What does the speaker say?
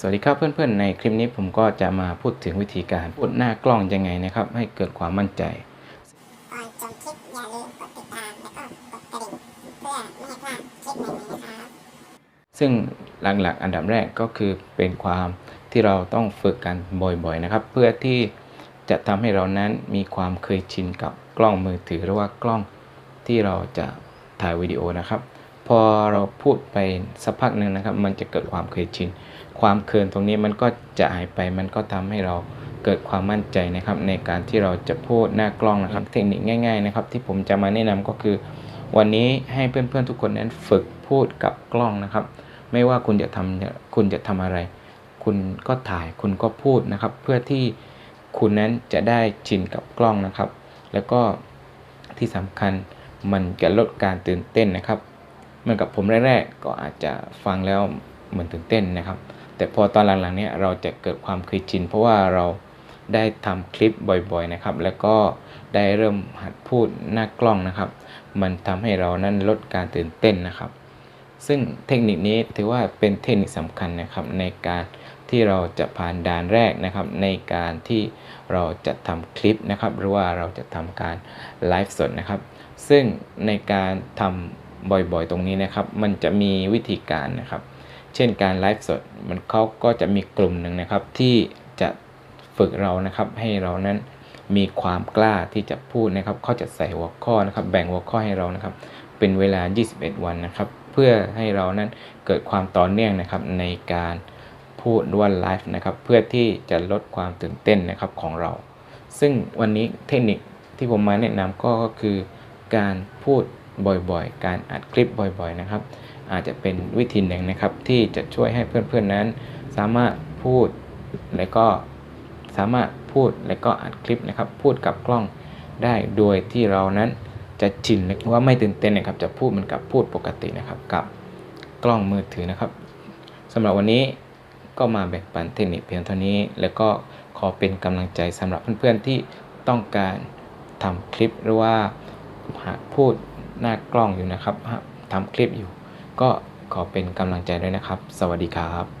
สวัสดีครับเพื่อนๆในคลิปนี้ผมก็จะมาพูดถึงวิธีการพูดหน้ากล้องยังไงนะครับ ให้เกิดความมั่นใจก่อนคลิปอย่าลืมกดติดตามแล้วก็กดกระดิ่งเพื่อไม่ให้พลาดคลิปใหม่ๆนะครับซึ่งหลักๆ อันดับแรกก็คือเป็นความที่เราต้องฝึกกันบ่อยๆนะครับ เพื่อที่จะทำให้เรานั้นมีความเคยชินกับกล้องมือถือหรือว่ากล้องที่เราจะถ่ายวิดีโอนะครับ พอเราพูดไปสักพักหนึ่งนะครับ มันจะเกิดความเคยชิน ความเคินตรงนี้มันก็จะหายไป มันก็ทำให้เราเกิดความมั่นใจนะครับ ในการที่เราจะพูดหน้ากล้องนะครับ เทคนิคง่ายๆนะครับ ที่ผมจะมาแนะนำก็คือ วันนี้ให้เพื่อนๆทุกคนนั้นฝึกพูดกับกล้องนะครับ ไม่ว่าคุณจะทำคุณจะทำอะไร คุณก็ถ่ายคุณก็พูดนะครับ เพื่อที่คุณนั้นจะได้ชินกับกล้องนะครับ แล้วก็ที่สำคัญมันจะลดการตื่นเต้นนะครับ เหมือนกับผมแรกๆก็อาจจะฟังแล้วเหมือนตื่นเต้นนะครับ แต่พอตอนหลังๆเนี่ยเราจะเกิดความเคยชิน เพราะว่าเราได้ทำคลิปบ่อยๆนะครับ แล้วก็ได้เริ่มหัดพูดหน้ากล้องนะครับ มันทำให้เรานั้นลดการตื่นเต้นนะครับ ซึ่งเทคนิคนี้ถือว่าเป็นเทคนิคสำคัญนะครับในการที่เราจะผ่านด่านแรกนะครับ ในการที่เราจะทำคลิปนะครับ หรือว่าเราจะทำการไลฟ์สดนะครับ ซึ่งในการทำ บ่อยๆ ตรงนี้นะครับ มันจะมีวิธีการนะครับ เช่นการไลฟ์สดมันเขาก็จะมีกลุ่มหนึ่งนะครับ ที่จะฝึกเรานะครับ ให้เรานั้นมีความกล้าที่จะพูดนะครับเขาจะใส่หัวข้อนะครับ แบ่งหัวข้อให้เรานะครับ เป็นเวลา 21 วันนะครับ เพื่อให้เรานั้นเกิดความต่อเนื่องนะครับในการพูดว่าไลฟ์นะครับ เพื่อที่จะลดความตื่นเต้นนะครับของเรา ซึ่งวันนี้เทคนิคที่ผมมาแนะนำก็ก็คือการพูด บ่อยๆ การอัดคลิปบ่อยๆนะครับ อาจจะเป็นวิธีหนึ่งนะครับ ที่จะช่วยให้เพื่อนๆนั้น สามารถพูดและก็สามารถพูดและก็อัดคลิปนะครับ พูดกับกล้องได้โดยที่เรานั้นจะชินหรือว่าไม่ตื่นเต้นนะครับ จะพูดเหมือนกับพูดปกตินะครับ กับกล้องมือถือนะครับสำหรับวันนี้ก็มาแบ่งปันเทคนิคเพียงเท่านี้ แล้วก็ขอเป็นกำลังใจสำหรับเพื่อนๆที่ต้องการทำคลิปหรือว่าหากพูด หน้ากล้องอยู่นะครับทำคลิปอยู่ ก็ขอเป็นกำลังใจด้วยนะครับ สวัสดีครับ